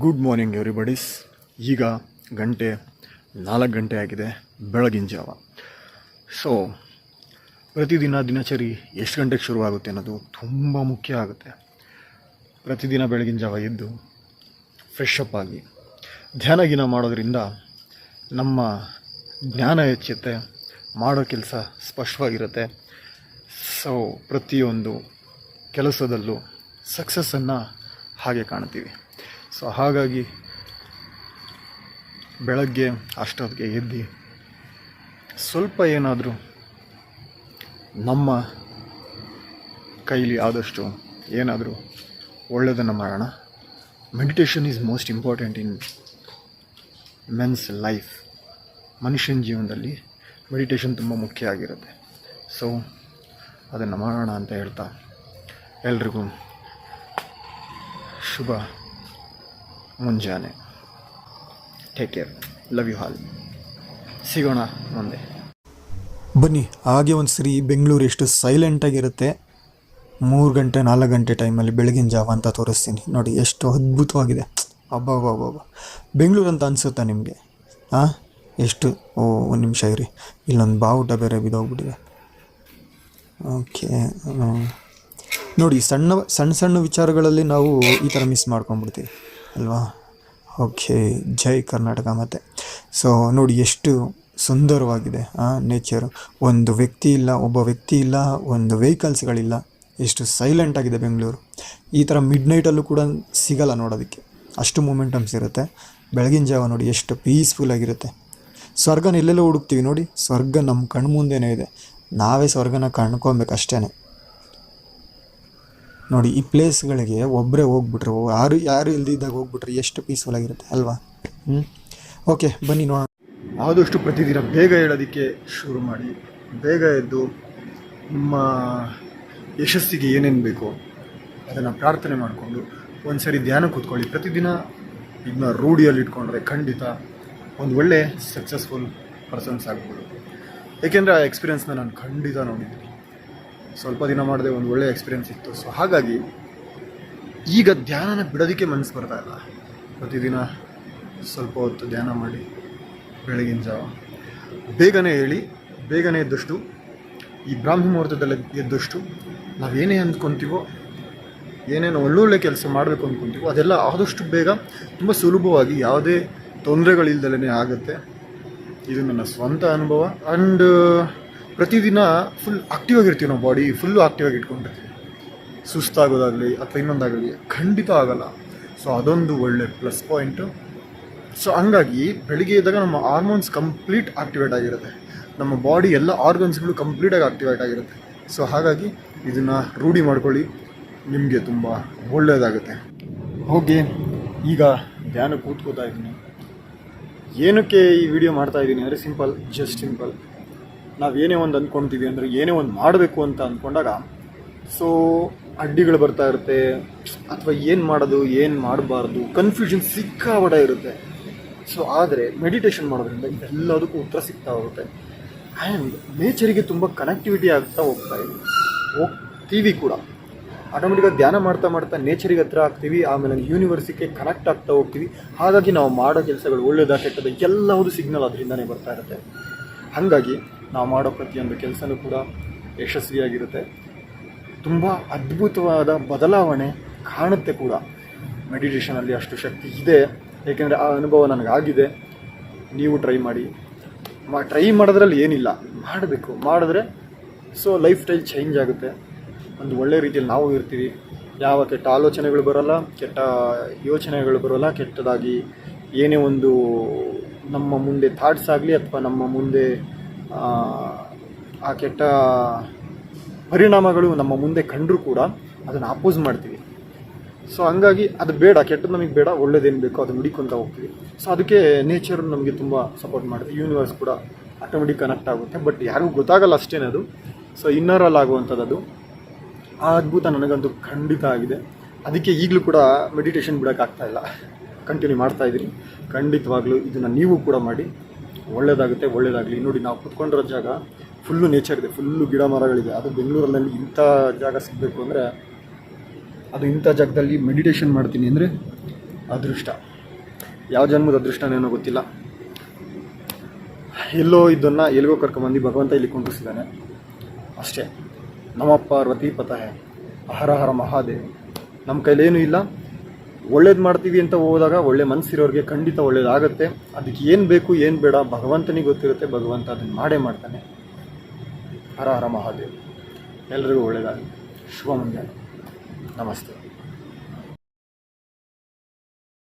Good morning everybody's ಈಗ ಗಂಟೆ ನಾಲ್ಕು ಗಂಟೆ ಆಗಿದೆ, ಬೆಳಗಿನ ಜಾವ. ಸೊ ಪ್ರತಿದಿನ ದಿನಚರಿ ಎಷ್ಟು ಗಂಟೆಗೆ ಶುರುವಾಗುತ್ತೆ ಅನ್ನೋದು ತುಂಬ ಮುಖ್ಯ ಆಗುತ್ತೆ. ಪ್ರತಿದಿನ ಬೆಳಗಿನ ಜಾವ ಎದ್ದು ಫ್ರೆಶ್ ಅಪ್ ಆಗಿ ಧ್ಯಾನ ಗಿನ ಮಾಡೋದರಿಂದ ನಮ್ಮ ಜ್ಞಾನ ಹೆಚ್ಚುತ್ತೆ, ಮಾಡೋ ಕೆಲಸ ಸ್ಪಷ್ಟವಾಗಿರುತ್ತೆ. ಸೊ ಪ್ರತಿಯೊಂದು ಕೆಲಸದಲ್ಲೂ ಸಕ್ಸಸ್ಸನ್ನು ಹಾಗೆ ಕಾಣ್ತೀವಿ. ಸೊ ಹಾಗಾಗಿ ಬೆಳಗ್ಗೆ ಅಷ್ಟೊತ್ತಿಗೆ ಎದ್ದು ಸ್ವಲ್ಪ ಏನಾದರೂ ನಮ್ಮ ಕೈಲಿ ಆದಷ್ಟು ಏನಾದರೂ ಒಳ್ಳೆಯದನ್ನು ಮಾಡೋಣ. Meditation is most important in men's life ಮನುಷ್ಯನ ಜೀವನದಲ್ಲಿ ಮೆಡಿಟೇಷನ್ ತುಂಬ ಮುಖ್ಯ ಆಗಿರುತ್ತೆ. ಸೊ ಅದನ್ನು ಮಾಡೋಣ ಅಂತ ಹೇಳ್ತಾ ಎಲ್ರಿಗೂ ಶುಭ. ಮುಂಜಾನೆ. Take care love you all ಸಿಗೋಣ ಮುಂದೆ. ಬನ್ನಿ, ಹಾಗೆ ಒಂದು ಸರಿ ಬೆಂಗಳೂರು ಎಷ್ಟು ಸೈಲೆಂಟಾಗಿರುತ್ತೆ ಮೂರು ಗಂಟೆ, ನಾಲ್ಕು ಗಂಟೆ ಟೈಮಲ್ಲಿ ಬೆಳಗಿನ ಜಾವ ಅಂತ ತೋರಿಸ್ತೀನಿ. ನೋಡಿ, ಎಷ್ಟು ಅದ್ಭುತವಾಗಿದೆ. ಅಬ್ಬಬ್ಬಬ್ಬ ಬೆಂಗಳೂರು ಅಂತ ಅನಿಸುತ್ತಾ ನಿಮಗೆ? ಹಾಂ ಎಷ್ಟು? ಓ, ಒಂದು ನಿಮಿಷ ಇರಿ. ಇಲ್ಲೊಂದು ಬಾವುಟ ಬೇರೆ ಬಿದ್ದೋಗ್ಬಿಟ್ಟಿದೆ. ಓಕೆ ನೋಡಿ, ಸಣ್ಣ ಸಣ್ಣ ಸಣ್ಣ ವಿಚಾರಗಳಲ್ಲಿ ನಾವು ಈ ಥರ ಮಿಸ್ ಮಾಡ್ಕೊಂಡ್ಬಿಡ್ತೀವಿ. ಅಲ್ವಾ? ಓಕೆ, ಜೈ ಕರ್ನಾಟಕ ಮತ್ತು. ಸೊ ನೋಡಿ ಎಷ್ಟು ಸುಂದರವಾಗಿದೆ ನೇಚರು ಒಂದು ವ್ಯಕ್ತಿ ಇಲ್ಲ, ಒಬ್ಬ ವ್ಯಕ್ತಿ ಇಲ್ಲ, ಒಂದು ವೆಹಿಕಲ್ಸ್ಗಳಿಲ್ಲ ಎಷ್ಟು ಸೈಲೆಂಟ್ ಆಗಿದೆ ಬೆಂಗಳೂರು. ಈ ಥರ ಮಿಡ್ ನೈಟಲ್ಲೂ ಕೂಡ ಸಿಗಲ್ಲ ನೋಡೋದಕ್ಕೆ. ಅಷ್ಟು ಮೂಮೆಂಟಮ್ಸ್ ಇರುತ್ತೆ ಬೆಳಗಿನ ಜಾವ ನೋಡಿ ಎಷ್ಟು ಪೀಸ್ಫುಲ್ ಆಗಿರುತ್ತೆ. ಸ್ವರ್ಗನ ಎಲ್ಲೆಲ್ಲೋ ಹುಡುಕ್ತೀವಿ ನೋಡಿ, ಸ್ವರ್ಗ ನಮ್ಮ ಕಣ್ಮುಂದೆನೇ ಇದೆ. ನಾವೇ ಸ್ವರ್ಗನ ಕಣ್ಕೊಬೇಕು ಅಷ್ಟೇ ನೋಡಿ, ಈ ಪ್ಲೇಸ್ಗಳಿಗೆ ಒಬ್ಬರೇ ಹೋಗ್ಬಿಟ್ರೆ. ಯಾರು ಯಾರು ಇಲ್ದಿದ್ದಾಗ ಹೋಗ್ಬಿಟ್ರೆ. ಎಷ್ಟು ಪೀಸ್ಫುಲ್ ಆಗಿರುತ್ತೆ, ಅಲ್ವಾ? ಹ್ಞೂ ಓಕೆ ಬನ್ನಿ ನೋಡೋಣ. ಆದಷ್ಟು ಪ್ರತಿದಿನ ಬೇಗ ಹೇಳೋದಕ್ಕೆ ಶುರು ಮಾಡಿ. ಬೇಗ ಎದ್ದು ನಿಮ್ಮ ಯಶಸ್ಸಿಗೆ ಏನೇನು ಬೇಕೋ ಅದನ್ನು ಪ್ರಾರ್ಥನೆ ಮಾಡಿಕೊಂಡು ಒಂದು ಸರಿ ಧ್ಯಾನ ಕೂತ್ಕೊಳ್ಳಿ. ಪ್ರತಿದಿನ ಇದನ್ನ ರೂಢಿಯಲ್ಲಿ ಇಟ್ಕೊಂಡ್ರೆ ಖಂಡಿತ ಒಂದು ಒಳ್ಳೆ ಸಕ್ಸಸ್ಫುಲ್ ಪರ್ಸನ್ಸ್ ಆಗ್ಬೋದು. ಏಕೆಂದರೆ ಆ ಎಕ್ಸ್ಪೀರಿಯನ್ಸ್ನ ನಾನು ಖಂಡಿತ ನೋಡಿದ್ದೀನಿ. ಸ್ವಲ್ಪ ದಿನ ಮಾಡಿದೆ ಒಂದು ಒಳ್ಳೆಯ ಎಕ್ಸ್ಪೀರಿಯೆನ್ಸ್ ಇತ್ತು. ಸೊ ಹಾಗಾಗಿ ಈಗ ಧ್ಯಾನನ ಬಿಡೋದಕ್ಕೆ ಮನಸ್ಸು ಬರ್ತಾ ಇಲ್ಲ. ಪ್ರತಿದಿನ ಸ್ವಲ್ಪ ಹೊತ್ತು ಧ್ಯಾನ ಮಾಡಿ ಬೆಳಗಿನ ಜಾವ. ಬೇಗನೆ ಹೇಳಿ ಬೇಗನೆ ಎದ್ದಷ್ಟು, ಈ ಬ್ರಾಹ್ಮಿ ಮುಹೂರ್ತದಲ್ಲಿ ಎದ್ದಷ್ಟು ನಾವೇನೇ ಅಂದ್ಕೊತೀವೋ, ಏನೇನು ಒಳ್ಳೊಳ್ಳೆ ಕೆಲಸ ಮಾಡಬೇಕು ಅಂದ್ಕೊತೀವೋ, ಅದೆಲ್ಲ ಆದಷ್ಟು ಬೇಗ ತುಂಬ ಸುಲಭವಾಗಿ ಯಾವುದೇ ತೊಂದರೆಗಳಿಲ್ದಲೇ ಆಗುತ್ತೆ. ಇದು ನನ್ನ ಸ್ವಂತ ಅನುಭವ. ಆ್ಯಂಡ್ ಪ್ರತಿದಿನ ಫುಲ್ ಆಕ್ಟಿವ್ ಆಗಿರ್ತೀವಿ ನಾವು ಬಾಡಿ ಫುಲ್ಲು ಆಕ್ಟಿವ್ ಆಗಿ ಇಟ್ಕೊಂಡಿರ್ತೀವಿ. ಸುಸ್ತಾಗೋದಾಗಲಿ ಅಥವಾ ಇನ್ನೊಂದಾಗಲಿ ಖಂಡಿತ ಆಗಲ್ಲ. ಸೊ ಅದೊಂದು ಒಳ್ಳೆ ಪ್ಲಸ್ ಪಾಯಿಂಟು ಸೊ ಹಂಗಾಗಿ ಬೆಳಿಗ್ಗೆ ಇದ್ದಾಗ ನಮ್ಮ ಹಾರ್ಮೋನ್ಸ್ ಕಂಪ್ಲೀಟ್ ಆಕ್ಟಿವೇಟ್ ಆಗಿರುತ್ತೆ. ನಮ್ಮ ಬಾಡಿ ಎಲ್ಲ ಆರ್ಗನ್ಸ್ಗಳು ಕಂಪ್ಲೀಟಾಗಿ ಆಕ್ಟಿವೇಟ್ ಆಗಿರುತ್ತೆ. ಸೊ ಹಾಗಾಗಿ ಇದನ್ನು ರೂಢಿ ಮಾಡ್ಕೊಳ್ಳಿ. ನಿಮಗೆ ತುಂಬ ಒಳ್ಳೆಯದಾಗುತ್ತೆ. ಹೋಗಿ, ಈಗ ಧ್ಯಾನ ಕೂತ್ಕೋತಾ ಇದ್ದೀನಿ. ಏನಕ್ಕೆ ಈ ವಿಡಿಯೋ ಮಾಡ್ತಾ ಇದ್ದೀನಿ? ಅಂದರೆ ಸಿಂಪಲ್ ಜಸ್ಟ್ ಸಿಂಪಲ್ ನಾವು ಏನೇ ಒಂದು ಅಂದ್ಕೊಳ್ತೀವಿ ಅಂದರೆ ಏನೇ ಒಂದು ಮಾಡಬೇಕು ಅಂತ ಅಂದ್ಕೊಂಡಾಗ ಸೊ ಅಡ್ಡಿಗಳು ಬರ್ತಾ ಇರುತ್ತೆ, ಅಥವಾ ಏನು ಮಾಡೋದು, ಏನು ಮಾಡಬಾರ್ದು ಕನ್ಫ್ಯೂಷನ್ ಸಿಕ್ಕಾಬಡ ಇರುತ್ತೆ. ಸೊ ಆದರೆ ಮೆಡಿಟೇಷನ್ ಮಾಡೋದ್ರಿಂದ ಇದೆಲ್ಲದಕ್ಕೂ ಉತ್ತರ ಸಿಗ್ತಾ ಹೋಗುತ್ತೆ. ಆ್ಯಂಡ್ ನೇಚರಿಗೆ ತುಂಬ ಕನೆಕ್ಟಿವಿಟಿ ಆಗ್ತಾ ಹೋಗ್ತಾ ಇದೆ. ಹೋಗ್ತೀವಿ ಕೂಡ. ಆಟೋಮೆಟಿಕಾಗಿ ಧ್ಯಾನ ಮಾಡ್ತಾ ಮಾಡ್ತಾ ನೇಚರಿಗೆ ಹತ್ರ ಆಗ್ತೀವಿ, ಆಮೇಲೆ ಯೂನಿವರ್ಸಿಗೆ ಕನೆಕ್ಟ್ ಆಗ್ತಾ ಹೋಗ್ತೀವಿ. ಹಾಗಾಗಿ ನಾವು ಮಾಡೋ ಕೆಲಸಗಳು ಒಳ್ಳೆಯದಾಗ ಕೆಟ್ಟದ ಎಲ್ಲವುದು ಸಿಗ್ನಲ್ ಅದರಿಂದನೇ ಬರ್ತಾ ಇರುತ್ತೆ. ಹಾಗಾಗಿ ನಾವು ಮಾಡೋ ಪ್ರತಿಯೊಂದು ಕೆಲಸನೂ ಕೂಡ ಯಶಸ್ವಿಯಾಗಿರುತ್ತೆ. ತುಂಬ ಅದ್ಭುತವಾದ ಬದಲಾವಣೆ ಕಾಣುತ್ತೆ ಕೂಡ. ಮೆಡಿಟೇಷನಲ್ಲಿ ಅಷ್ಟು ಶಕ್ತಿ ಇದೆ. ಏಕೆಂದರೆ ಆ ಅನುಭವ ನನಗಾಗಿದೆ. ನೀವು ಟ್ರೈ ಮಾಡಿ. ಮಾ, ಟ್ರೈ ಮಾಡೋದ್ರಲ್ಲಿ ಏನಿಲ್ಲ. ಮಾಡಬೇಕು. ಮಾಡಿದ್ರೆ ಸೊ, ಲೈಫ್ ಸ್ಟೈಲ್ ಚೇಂಜ್ ಆಗುತ್ತೆ. ಒಂದು ಒಳ್ಳೆ ರೀತಿಯಲ್ಲಿ ನಾವು ಇರ್ತೀವಿ. ಯಾವ ಕೆಟ್ಟ ಆಲೋಚನೆಗಳು ಬರೋಲ್ಲ, ಕೆಟ್ಟ ಯೋಚನೆಗಳು ಬರೋಲ್ಲ, ಕೆಟ್ಟದಾಗಿ ಏನೇ ಒಂದು ನಮ್ಮ ಮುಂದೆ ಥಾಟ್ಸ್ ಆಗಲಿ ಅಥವಾ ನಮ್ಮ ಮುಂದೆ ಆ, ಕೆಟ್ಟ ಪರಿಣಾಮಗಳು ನಮ್ಮ ಮುಂದೆ ಕಂಡರೂ ಕೂಡ ಅದನ್ನು ಅಪೋಸ್ ಮಾಡ್ತೀವಿ. ಸೊ ಹಂಗಾಗಿ ಅದು ಬೇಡ ಕೆಟ್ಟದ್ದು ನಮಗೆ ಬೇಡ ಒಳ್ಳೇದೇನು ಬೇಕೋ ಅದನ್ನು ಹುಡಿಕೊಂತ ಹೋಗ್ತೀವಿ. ಸೊ ಅದಕ್ಕೆ ನೇಚರ್ ನಮಗೆ ತುಂಬ ಸಪೋರ್ಟ್ ಮಾಡುತ್ತೆ. ಯೂನಿವರ್ಸ್ ಕೂಡ ಆಟೋಮೆಟಿಕ್ ಕನೆಕ್ಟ್ ಆಗುತ್ತೆ. ಬಟ್ ಯಾರಿಗೂ ಗೊತ್ತಾಗಲ್ಲ ಅಷ್ಟೇನದು ಸೊ ಇನ್ನರಲ್ಲಿ ಆಗುವಂಥದ್ದು ಅದು. ಆ ಅದ್ಭುತ ನನಗಂತೂ ಖಂಡಿತ ಆಗಿದೆ. ಅದಕ್ಕೆ ಈಗಲೂ ಕೂಡ ಮೆಡಿಟೇಷನ್ ಬಿಡೋಕ್ಕಾಗ್ತಾಯಿಲ್ಲ ಕಂಟಿನ್ಯೂ ಮಾಡ್ತಾ ಇದ್ದೀನಿ ಖಂಡಿತವಾಗ್ಲೂ ಇದನ್ನು ನೀವು ಕೂಡ ಮಾಡಿ. ಒಳ್ಳೆಯದಾಗುತ್ತೆ ಒಳ್ಳೆಯದಾಗಲಿ ನೋಡಿ ನಾವು ಕುತ್ಕೊಂಡಿರೋ ಜಾಗ ಫುಲ್ಲು ನೇಚರ್ ಇದೆ ಫುಲ್ಲು ಗಿಡ ಮರಗಳಿದೆ. ಅದು ಬೆಂಗಳೂರಿನಲ್ಲಿ ಇಂಥ ಜಾಗ ಸಿಗಬೇಕು ಅಂದರೆ ಅದು ಇಂಥ ಜಾಗದಲ್ಲಿ ಮೆಡಿಟೇಷನ್ ಮಾಡ್ತೀನಿ ಅಂದರೆ ಅದೃಷ್ಟ. ಯಾವ ಜನ್ಮದ ಅದೃಷ್ಟನೇನೋ ಗೊತ್ತಿಲ್ಲ. ಎಲ್ಲೋ ಇದನ್ನು ಎಲ್ಲಿಗೋ ಕರ್ಕೊಂಬಂದು ಭಗವಂತ ಇಲ್ಲಿ ಕುಂಡಿಸಿದ್ದಾನೆ ಅಷ್ಟೇ. ನಮ್ಮಪ್ಪ ಪಾರ್ವತಿ ಪತಹೆ ಹರ ಹರ ಮಹಾದೇವ್. ನಮ್ಮ ಕೈಲೇನೂ ಇಲ್ಲ. ಒಳ್ಳೇದು ಮಾಡ್ತೀವಿ ಅಂತ ಹೋದಾಗ ಒಳ್ಳೆ ಮನಸ್ಸಿರೋರಿಗೆ ಖಂಡಿತ ಒಳ್ಳೇದಾಗುತ್ತೆ. ಅದಕ್ಕೆ ಏನು ಬೇಕು, ಏನು ಬೇಡ, ಭಗವಂತನಿಗೆ ಗೊತ್ತಿರುತ್ತೆ, ಭಗವಂತ ಅದನ್ನು ಮಾಡೇ ಮಾಡ್ತಾನೆ. ಹರ ಹರ ಮಹಾದೇವ್. ಎಲ್ರಿಗೂ ಒಳ್ಳೆಯದಾಗಲಿ ಶುಭ ಮುಂಜಾನೆ ನಮಸ್ತೆ.